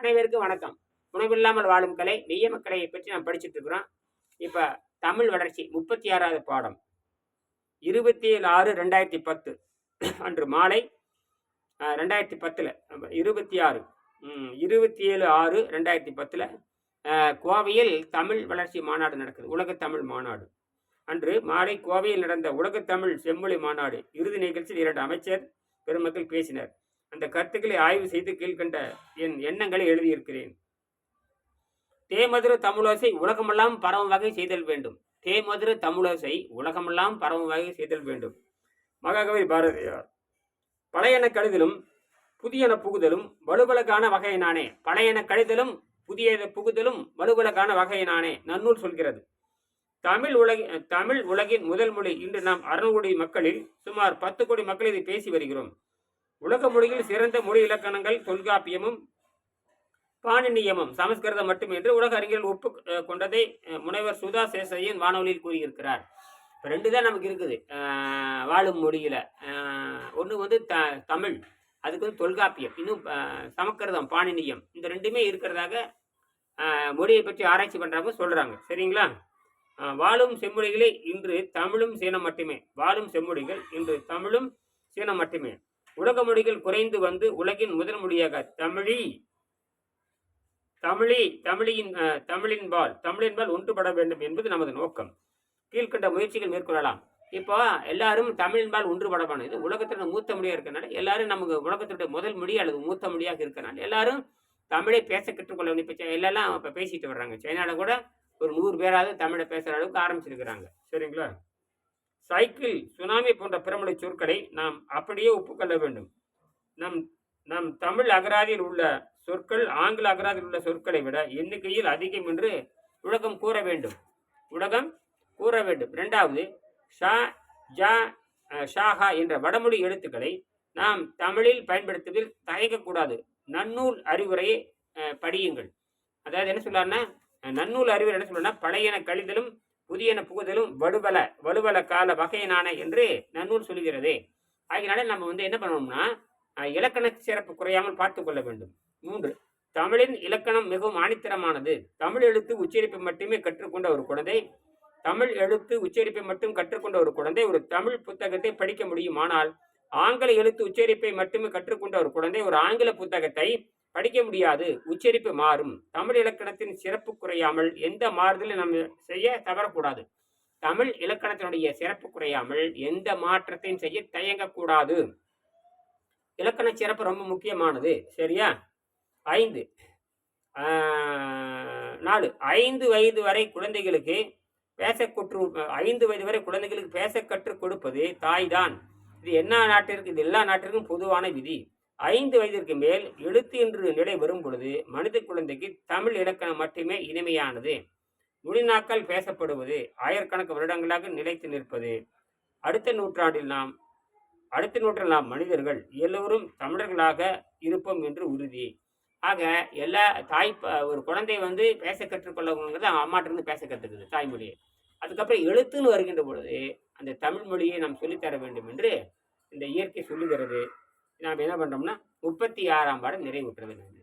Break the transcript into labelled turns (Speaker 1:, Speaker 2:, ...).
Speaker 1: அனைவருக்கும் வணக்கம். உணவில்லாமல் வாழும் கலை மெய்ய மக்களை பற்றி நாம் படிச்சுட்டு இருக்கிறோம். இப்போ தமிழ் வளர்ச்சி முப்பத்தி ஆறாவது பாடம். இருபத்தி ஏழு ஆறு ரெண்டாயிரத்தி பத்து. அன்று மாலை ரெண்டாயிரத்தி பத்தில் இருபத்தி ஆறு. இருபத்தி ஏழு ஆறு ரெண்டாயிரத்தி பத்தில் கோவையில் தமிழ் வளர்ச்சி மாநாடு நடக்குது. உலக தமிழ் மாநாடு. அன்று மாலை கோவையில் நடந்த உலகத்தமிழ் செம்மொழி மாநாடு. இறுதி நிகழ்ச்சியில் இரண்டு அமைச்சர் பெருமக்கள் பேசினர். அந்த கருத்துக்களை ஆய்வு செய்து கீழ்கண்ட என் எண்ணங்களை எழுதியிருக்கிறேன். தேமதுர தமிழோசை உலகமெல்லாம் பரவும் வகை செய்தல் வேண்டும். தேமதுர தமிழோசை உலகமெல்லாம் பரவும் வகை செய்தல் வேண்டும். மகாகவி பாரதியார். பழையன கழிதலும் புதியன புகுதலும் வலுவலகான வகையினானே. பழையன கழிதலும் புதிய புகுதலும் வலுவலகான வகையினானே. நன்னூல் சொல்கிறது. தமிழ் உலகி தமிழ் உலகின் முதல் மொழி இன்று நாம் அறுநூறு கோடி மக்களில் சுமார் பத்து கோடி மக்கள் இதை பேசி வருகிறோம். உலக மொழியில் சிறந்த மொழி இலக்கணங்கள் தொல்காப்பியமும் பாணினியமும் சமஸ்கிருதம் மட்டும் என்று உலக அறிஞர்கள் ஒப்பு கொண்டதை முனைவர் சுதா சேசையன் வானொலியில் கூறியிருக்கிறார். இப்போ ரெண்டு தான் நமக்கு இருக்குது. வாழும் மொழியில். ஒன்று வந்து த தமிழ் அதுக்கு வந்து தொல்காப்பியம் இன்னும் சமக்கிருதம் சமஸ்கிருதம் பாணினியம் இந்த ரெண்டுமே இருக்கிறதாக மொழியை பற்றி ஆராய்ச்சி பண்ணுறவங்க சொல்கிறாங்க சரிங்களா? வாழும் செம்மொழிகளே இன்று தமிழும் சீனம் மட்டுமே. வாழும் செம்மொழிகள் இன்று தமிழும் சீனம் மட்டுமே. உலக மொழிகள் குறைந்து வந்து உலகின் முதல் மொழியாக தமிழி தமிழி தமிழின் தமிழின்பால் தமிழின்பால் ஒன்றுபட வேண்டும் என்பது நமது நோக்கம். கீழ்கண்ட முயற்சிகள் மேற்கொள்ளலாம். இப்போ எல்லாரும் தமிழின்பால் ஒன்றுபட வேணும் இது உலகத்தோட மூத்த மொழியாக இருக்கனால எல்லாரும் நமக்கு உலகத்துடைய முதல் மொழி அல்லது மூத்த மொழியாக இருக்கனால எல்லாரும் தமிழை பேச கற்றுக்கொள்ள வேண்டிய இப்போ எல்லாம் இப்போ பேசிட்டு வர்றாங்க. சைனாவில் கூட ஒரு நூறு பேராவது தமிழை பேசுகிற அளவுக்கு ஆரம்பிச்சிருக்கிறாங்க. சரிங்களா? சைக்கிள் சுனாமி போன்ற பிறமொழி சொற்களை நாம் அப்படியே ஒப்புக்கொள்ள வேண்டும். நம் நம் தமிழ் அகராதியில் உள்ள சொற்கள் ஆங்கில அகராதியில் உள்ள சொற்களை விட எண்ணிக்கையில் அதிகம் என்று உலகம் கூற வேண்டும். உலகம் கூற வேண்டும். இரண்டாவது ஷா ஜா ஷாஹா என்ற வடமொழி எழுத்துக்களை நாம் தமிழில் பயன்படுத்துவதில் தயங்கக்கூடாது. நன்னூல் அறிவுரையை படியுங்கள். அதாவது என்ன சொல்றாருன்னா நன்னூல் அறிவுரை என்ன சொல்றா பழையன கழிதலும் புதியன புகுதலும் வடுவல வலுவல கால வகையினான என்று நன்னூல் சொல்கிறது ஆகினால நம்ம வந்து என்ன பண்ணணும்னா இலக்கண சிறப்பு குறையாமல் பார்த்து கொள்ள வேண்டும். மூன்று தமிழின் இலக்கணம் மிகவும் ஆணித்தரமானது. தமிழ் எழுத்து உச்சரிப்பை மட்டுமே கற்றுக்கொண்ட ஒரு குழந்தை தமிழ் எழுத்து உச்சரிப்பை மட்டும் கற்றுக்கொண்ட ஒரு குழந்தை ஒரு தமிழ் புத்தகத்தை படிக்க முடியும் ஆனால் ஆங்கில எழுத்து உச்சரிப்பை மட்டுமே கற்றுக்கொண்ட ஒரு குழந்தை ஒரு ஆங்கில புத்தகத்தை படிக்க முடியாது. உச்சரிப்பு மாறும். தமிழ் இலக்கணத்தின் சிறப்பு குறையாமல் எந்த மாறுதலும் நம்ம செய்ய தவறக்கூடாது. தமிழ் இலக்கணத்தினுடைய சிறப்பு குறையாமல் எந்த மாற்றத்தையும் செய்ய தயங்கக்கூடாது. இலக்கண சிறப்பு ரொம்ப முக்கியமானது. சரியா? ஐந்து. நாலு. ஐந்து வயது வரை குழந்தைகளுக்கு பேச கற்று ஐந்து வயது வரை குழந்தைகளுக்கு பேச கற்றுக் கொடுப்பது தாய்தான். இது என்ன நாட்டிற்கு இது எல்லா நாட்டிற்கும் பொதுவான விதி. ஐந்து வயதிற்கு மேல் எழுத்து என்று நிலை வரும் பொழுது மனித குழந்தைக்கு தமிழ் இலக்கணம் மட்டுமே இனிமையானது. நுடிநாக்கள் பேசப்படுவது ஆயிரக்கணக்கு வருடங்களாக நிலைத்து நிற்பது. அடுத்த நூற்றாண்டில் நாம் அடுத்த நூற்றில் நாம் மனிதர்கள் எல்லோரும் தமிழர்களாக இருப்போம் என்று உறுதி. ஆக எல்லா தாய் ப- ஒரு குழந்தை வந்து பேச கற்றுக்கொள்ளவங்கிறது அவங்க அம்மாட்டிருந்து பேச கற்றுக்குது தாய்மொழியை. அதுக்கப்புறம் எழுத்துன்னு வருகின்ற பொழுது அந்த தமிழ் மொழியை நாம் சொல்லித்தர வேண்டும் என்று இந்த இயற்கை சொல்லுகிறது. நாம் என்ன பண்ணுறோம்னா முப்பத்தி ஆறாம் பாடம் நிறைவுற்றது